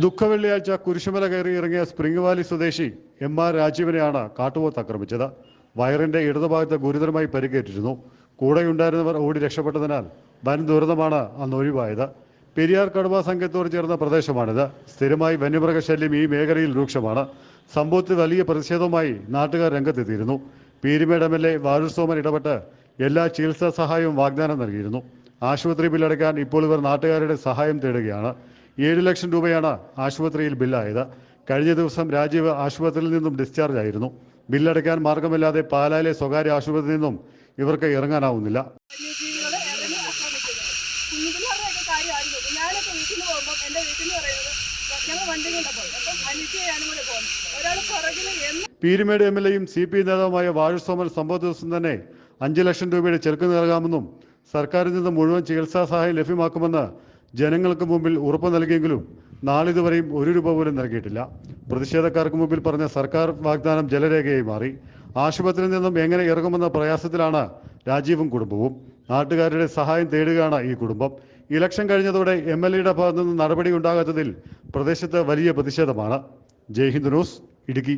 ദുഃഖവെള്ളിയാഴ്ച കുരിശുമല കയറി ഇറങ്ങിയ സ്പ്രിംഗ് വാലി സ്വദേശി എം ആർ രാജീവനെയാണ് കാട്ടുപോത്ത് ആക്രമിച്ചത്. വയറിന്റെ ഇടതുഭാഗത്ത് ഗുരുതരമായി പരിക്കേറ്റിരുന്നു. കൂടെയുണ്ടായിരുന്നവർ ഓടി രക്ഷപ്പെട്ടതിനാൽ വൻ ദുരന്തമാണ് അന്ന് ഒഴിവായത്. പെരിയാർ കടുവ സംഘത്തോട് ചേർന്ന പ്രദേശമാണിത്. സ്ഥിരമായി വന്യമൃഗശല്യം ഈ മേഖലയിൽ രൂക്ഷമാണ്. സംഭവത്തിൽ വലിയ പ്രതിഷേധവുമായി നാട്ടുകാർ രംഗത്തെത്തിയിരുന്നു. Peerumedu M L A Vazhoor Soman ഇടപെട്ട് എല്ലാ ചികിത്സാ സഹായവും വാഗ്ദാനം നൽകിയിരുന്നു. ആശുപത്രി ബില്ലടയ്ക്കാൻ ഇപ്പോൾ ഇവർ നാട്ടുകാരുടെ സഹായം തേടുകയാണ്. ഏഴ് ലക്ഷം രൂപയാണ് ആശുപത്രിയിൽ ബില്ലായത്. കഴിഞ്ഞ ദിവസം രാജീവ് ആശുപത്രിയിൽ നിന്നും ഡിസ്ചാർജ് ആയിരുന്നു. ബില്ലടയ്ക്കാൻ മാർഗമില്ലാതെ പാലായിലെ സ്വകാര്യ ആശുപത്രിയിൽ നിന്നും ഇവർക്ക് ഇറങ്ങാനാവുന്നില്ല. പീരുമേട് എം എൽ എയും സി പി നേതാവുമായ വാഴുസോമൻ സംഭവ ദിവസം തന്നെ അഞ്ച് ലക്ഷം രൂപയുടെ ചെറുക്ക് നൽകാമെന്നും സർക്കാരിൽ നിന്ന് മുഴുവൻ ചികിത്സാ സഹായം ലഭ്യമാക്കുമെന്ന് ജനങ്ങൾക്ക് മുമ്പിൽ ഉറപ്പ് നൽകിയെങ്കിലും നാളിതുവരെയും ഒരു രൂപ പോലും നൽകിയിട്ടില്ല. പ്രതിഷേധക്കാർക്ക് മുമ്പിൽ പറഞ്ഞ സർക്കാർ വാഗ്ദാനം ജലരേഖയായി മാറി. ആശുപത്രിയിൽ നിന്നും എങ്ങനെ ഇറങ്ങുമെന്ന പ്രയാസത്തിലാണ് രാജീവും കുടുംബവും. നാട്ടുകാരുടെ സഹായം തേടുകയാണ് ഈ കുടുംബം. ഇലക്ഷൻ കഴിഞ്ഞതോടെ എം എൽ എയുടെ ഭാഗത്തു നിന്ന് നടപടി ഉണ്ടാകാത്തതിൽ പ്രദേശത്ത് വലിയ പ്രതിഷേധമാണ്. ജയ് ഹിന്ദ് ന്യൂസ് ഇടുക്കി.